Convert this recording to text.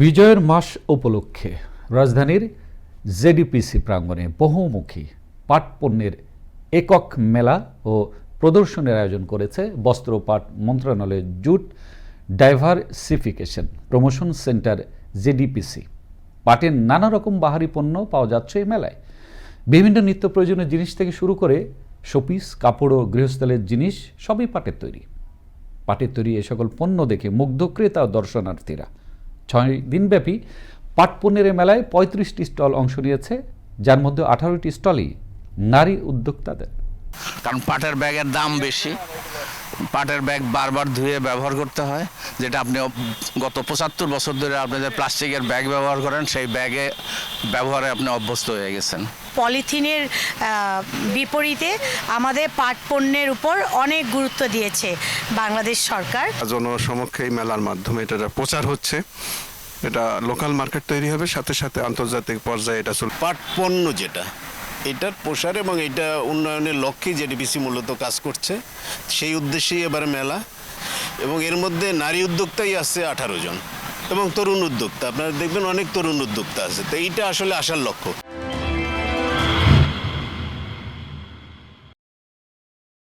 বিজয়ের মাস উপলক্ষে রাজধানীর জেডিপিসি প্রাঙ্গণে বহুমুখী পাট পণ্যের একক মেলা ও প্রদর্শনীর আয়োজন করেছে বস্ত্র পাট মন্ত্রণালয়ের jute diversification promotion centre JDPC. পাটের নানা রকম বাহারি পণ্য পাওয়া যাচ্ছে এই মেলায়। বিভিন্ন নিত্য প্রয়োজনীয় জিনিস থেকে শুরু করে শোপিস, কাপড় ও গৃহস্থলের জিনিস সবই পাটের তৈরি। পাটের তৈরি এ সকল পণ্য দেখে মুগ্ধ ক্রেতা দর্শনার্থীরা। ছয় দিনব্যাপী পাট পণ্যের মেলায় পঁয়ত্রিশটি স্টল অংশ নিয়েছে যার মধ্যে আঠারোটি স্টলই নারী উদ্যোক্তাদের। কারণ পাটের ব্যাগের দাম বেশি। পাটের ব্যাগ বারবার ধুয়ে ব্যবহার করতে হয় যেটা আপনি গত পঁচাত্তর বছর ধরে আপনি যে প্লাস্টিকের ব্যাগ ব্যবহার করেন সেই ব্যাগে ব্যবহারে আপনি অভ্যস্ত হয়ে গেছেন। পলিথিনের বিপরীতে আমাদের পাট পণ্যের উপর অনেক গুরুত্ব দিয়েছে বাংলাদেশ সরকার। জনসমক্ষে এই মেলার মাধ্যমে এটা প্রচার হচ্ছে। এটা লোকাল মার্কেট তৈরি হবে, সাথে সাথে আন্তর্জাতিক পর্যায়ে এটা চলবে পাট পণ্য যেটা, এটার প্রসার এবং এটা উন্নয়নের লক্ষ্যে জেডিপিসি মূলত কাজ করছে, সেই উদ্দেশ্যেই এবার মেলা। এবং এর মধ্যে নারী উদ্যোক্তাই আছে আঠারো জন এবং তরুণ উদ্যোক্তা। আপনারা দেখবেন অনেক তরুণ উদ্যোক্তা আছে। তো এইটা আসলে আসার লক্ষ্য।